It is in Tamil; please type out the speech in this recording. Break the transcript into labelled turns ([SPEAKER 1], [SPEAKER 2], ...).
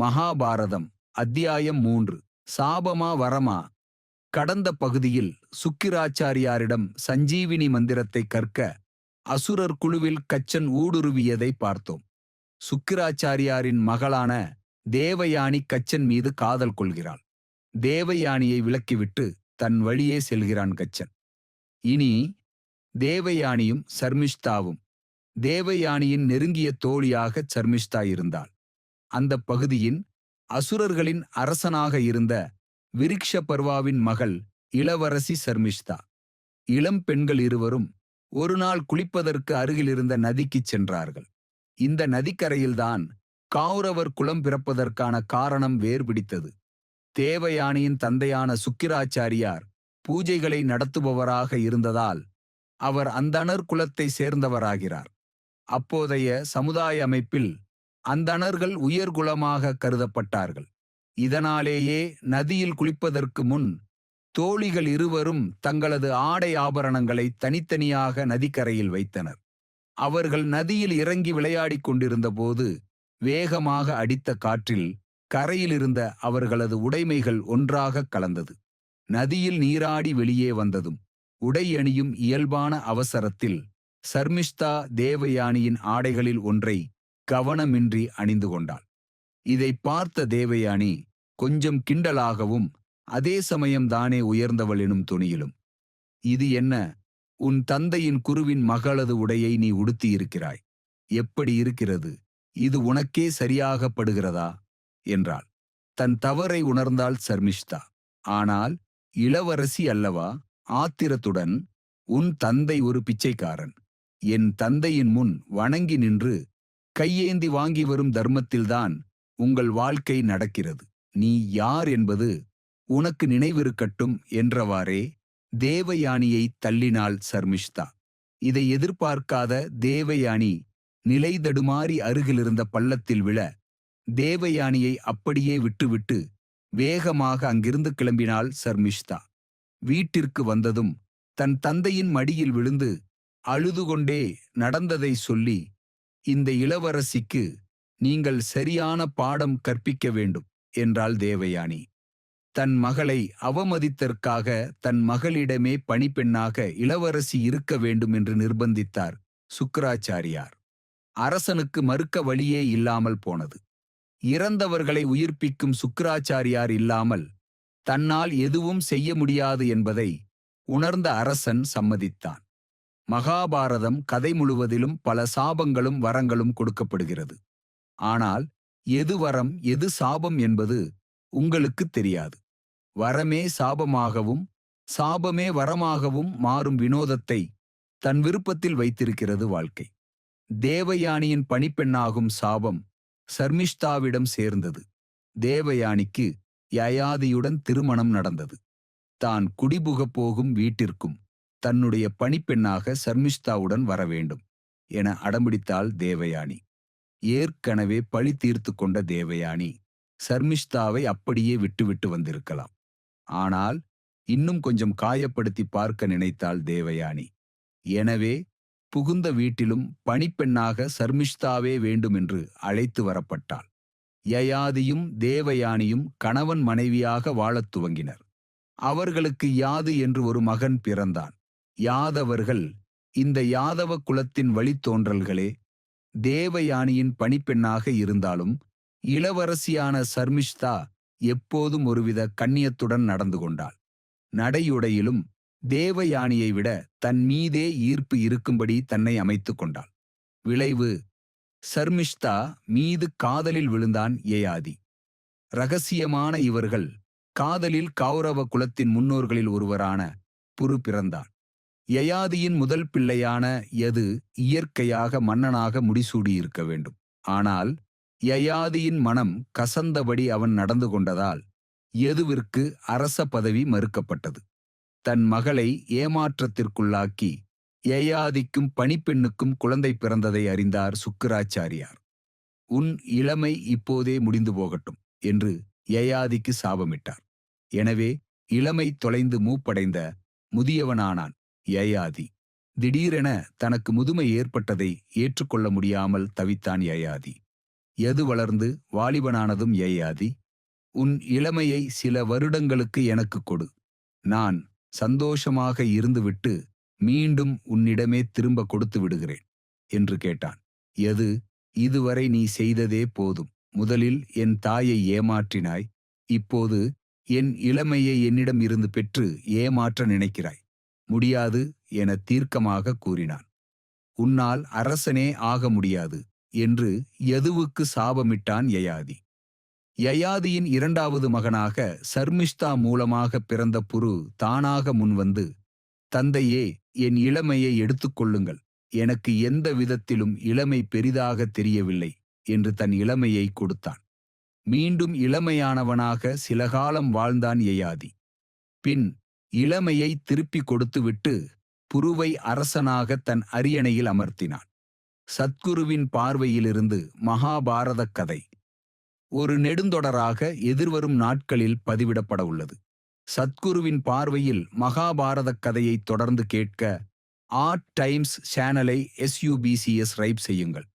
[SPEAKER 1] மகாபாரதம் அத்தியாயம் மூன்று. சாபமா வரமா? கடந்த பகுதியில் சுக்கிராச்சாரியாரிடம் சஞ்சீவினி மந்திரத்தை கற்க அசுரர் குழுவில் கச்சன் ஊடுருவியதை பார்த்தோம். சுக்கிராச்சாரியாரின் மகளான தேவயானி கச்சன் மீது காதல் கொள்கிறாள். தேவயானியை விலக்கிவிட்டு தன் வழியே செல்கிறான் கச்சன். இனி தேவயானியும் சர்மிஷ்தாவும். தேவயானியின் நெருங்கிய தோழியாக சர்மிஷ்தா இருந்தாள். அந்த பகுதியின் அசுரர்களின் அரசனாக இருந்த விரிக்ஷ பர்வாவின் மகள் இளவரசி சர்மிஷ்தா. இளம் பெண்கள் இருவரும் ஒரு நாள் குளிப்பதற்கு அருகிலிருந்த நதிக்குச் சென்றார்கள். இந்த நதிக்கரையில்தான் கௌரவர் குலம் பிறப்பதற்கான காரணம் வேர்பிடித்தது தேவயானியின் தந்தையான சுக்கிராச்சாரியார் பூஜைகளை நடத்துபவராக இருந்ததால் அவர் அந்தணர் குலத்தை சேர்ந்தவராகிறார். அப்போதைய சமுதாய அமைப்பில் அந்தணர்கள் உயர்குலமாக கருதப்பட்டார்கள். இதனாலேயே நதியில் குளிப்பதற்கு முன் தோழிகள் இருவரும் தங்களது ஆடை ஆபரணங்களை தனித்தனியாக நதிக்கரையில் வைத்தனர். அவர்கள் நதியில் இறங்கி விளையாடிக் கொண்டிருந்தபோது வேகமாக அடித்த காற்றில் கரையிலிருந்த அவர்களது உடைமைகள் ஒன்றாக கலந்தது. நதியில் நீராடி வெளியே வந்ததும் உடை அணியும் இயல்பான அவசரத்தில் சர்மிஷ்தா தேவயானியின் ஆடைகளில் ஒன்றை கவனமின்றி அணிந்து கொண்டாள். இதை பார்த்த தேவயானி கொஞ்சம் கிண்டலாகவும் அதே சமயம் தானே உயர்ந்தவள் எனும் துணியிலும். இது என்ன? உன் தந்தையின் குருவின் மகளது உடையை நீ உடுத்தியிருக்கிறாய் எப்படி இருக்கிறது? இது உனக்கே சரியாகப்படுகிறதா? என்றாள். தன் தவறை உணர்ந்தாள் சர்மிஷ்தா. ஆனால் இளவரசி அல்லவா? ஆத்திரத்துடன் உன் தந்தை ஒரு பிச்சைக்காரன். என் தந்தையின் முன் வணங்கி நின்று கையேந்தி வாங்கி வரும் தர்மத்தில்தான் உங்கள் வாழ்க்கை நடக்கிறது. நீ யார் என்பது உனக்கு நினைவிருக்கட்டும் என்றவாறே தேவயானியை தள்ளினாள் சர்மிஷ்தா. இதை எதிர்பார்க்காத தேவயானி நிலை தடுமாறி அருகிலிருந்த பள்ளத்தில் விழ தேவயானியை அப்படியே விட்டுவிட்டு வேகமாக அங்கிருந்து கிளம்பினாள் சர்மிஷ்தா. வீட்டிற்கு வந்ததும் தன் தந்தையின் மடியில் விழுந்து அழுது கொண்டே நடந்ததை சொல்லி இந்த இளவரசிக்கு நீங்கள் சரியான பாடம் கற்பிக்க வேண்டும் என்றாள் தேவயானி. தன் மகளை அவமதித்தற்காக தன் மகளிடமே பணிப்பெண்ணாக இளவரசி இருக்க வேண்டும் என்று நிர்பந்தித்தார் சுக்கராச்சாரியார். அரசனுக்கு மறுக்க வழியே இல்லாமல் போனது. இறந்தவர்களை உயிர்ப்பிக்கும் சுக்கராச்சாரியார் இல்லாமல் தன்னால் எதுவும் செய்ய முடியாது என்பதை உணர்ந்த அரசன் சம்மதித்தான். மகாபாரதம் கதை முழுவதிலும் பல சாபங்களும் வரங்களும் கொடுக்கப்படுகிறது. ஆனால் எது வரம் எது சாபம் என்பது உங்களுக்கு தெரியாது. வரமே சாபமாகவும் சாபமே வரமாகவும் மாறும் வினோதத்தை தன் விருப்பத்தில் வைத்திருக்கிறது வாழ்க்கை. தேவயானியின் பணிப்பெண்ணாகும் சாபம் சர்மிஷ்தாவிடம் சேர்ந்தது. தேவயானிக்கு யயாதியுடன் திருமணம் நடந்தது. தான் குடிபுகப் போகும் வீட்டிற்கும் தன்னுடைய பணிப்பெண்ணாக சர்மிஷ்தாவுடன் வர வேண்டும் என அடம்பிடித்தாள் தேவயானி. ஏற்கனவே பழி தீர்த்து கொண்ட தேவயானி சர்மிஷ்தாவை அப்படியே விட்டுவிட்டு வந்திருக்கலாம். ஆனால் இன்னும் கொஞ்சம் காயப்படுத்தி பார்க்க நினைத்தாள் தேவயானி. எனவே புகுந்த வீட்டிலும் பணிப்பெண்ணாக சர்மிஷ்தாவே வேண்டுமென்று அழைத்து வரப்பட்டாள். யயாதியும் தேவயானியும் கணவன் மனைவியாக வாழத் துவங்கினர். அவர்களுக்கு யாது என்று ஒரு மகன் பிறந்தான். யாதவர்கள் இந்த யாதவ குலத்தின் வழித்தோன்றல்களே தேவயானியின் பணிப்பெண்ணாக இருந்தாலும் இளவரசியான சர்மிஷ்தா எப்போதும் ஒருவித கண்ணியத்துடன் நடந்து கொண்டாள். நடையுடையிலும் தேவயானியை விட தன் மீதே ஈர்ப்பு இருக்கும்படி தன்னை அமைத்துக் கொண்டாள். விளைவு சர்மிஷ்தா மீது காதலில் விழுந்தான் ஏயாதி. ரகசியமான இவர்கள் காதலில் கௌரவ குலத்தின் முன்னோர்களில் ஒருவரான புரு பிறந்தான் யயாதியின் முதல் பிள்ளையான எது இயற்கையாக மன்னனாக முடிசூடியிருக்க வேண்டும். ஆனால் யயாதியின் மனம் கசந்தபடி அவன் நடந்து கொண்டதால் எதுவிற்கு அரச பதவி மறுக்கப்பட்டது. தன் மகளை ஏமாற்றத்திற்குள்ளாக்கி யயாதிக்கும் பணிப்பெண்ணுக்கும் குழந்தை பிறந்ததை அறிந்தார் சுக்கராச்சாரியார். உன் இளமை இப்போதே முடிந்து போகட்டும் என்று யயாதிக்கு சாபமிட்டார். எனவே இளமை தொலைந்து மூப்படைந்த முதியவனானான். யயாதி திடீரென தனக்கு முதுமை ஏற்பட்டதை ஏற்றுக்கொள்ள முடியாமல் தவித்தான் யயாதி எது வளர்ந்து வாலிபனானதும் யயாதி உன் இளமையை சில வருடங்களுக்கு எனக்கு கொடு. நான் சந்தோஷமாக இருந்துவிட்டு மீண்டும் உன்னிடமே திரும்ப கொடுத்து விடுகிறேன் என்று கேட்டான். எது? இதுவரை நீ செய்ததே போதும். முதலில் என் தாயை ஏமாற்றினாய். இப்போது என் இளமையை என்னிடம் இருந்து பெற்று ஏமாற்ற நினைக்கிறாய். முடியாது என தீர்க்கமாக கூறினான். உன்னால் அரசனே ஆக முடியாது என்று யதுவுக்கு சாபமிட்டான் யயாதி. யயாதியின் இரண்டாவது மகனாக சர்மிஷ்தா மூலமாக பிறந்த புரு தானாக முன்வந்து தந்தையே என் இளமையை எடுத்துக்கொள்ளுங்கள் எனக்கு எந்த விதத்திலும் இளமை பெரிதாக தெரியவில்லை என்று தன் இளமையை கொடுத்தான். மீண்டும் இளமையானவனாக சில காலம் வாழ்ந்தான் யயாதி. பின் இளமையை திருப்பி கொடுத்துவிட்டு புருவை அரசனாக தன் அரியணையில் அமர்த்தினான். சத்குருவின் பார்வையிலிருந்து மகாபாரதக் கதை. ஒரு நெடுந்தொடராக எதிர்வரும் நாட்களில் பதிவிடப்பட உள்ளது. சத்குருவின் பார்வையில் மகாபாரதக் கதையை தொடர்ந்து கேட்க ஆர்ட் டைம்ஸ் சேனலை எஸ்யூபிசிஎஸ் ரைப் செய்யுங்கள்.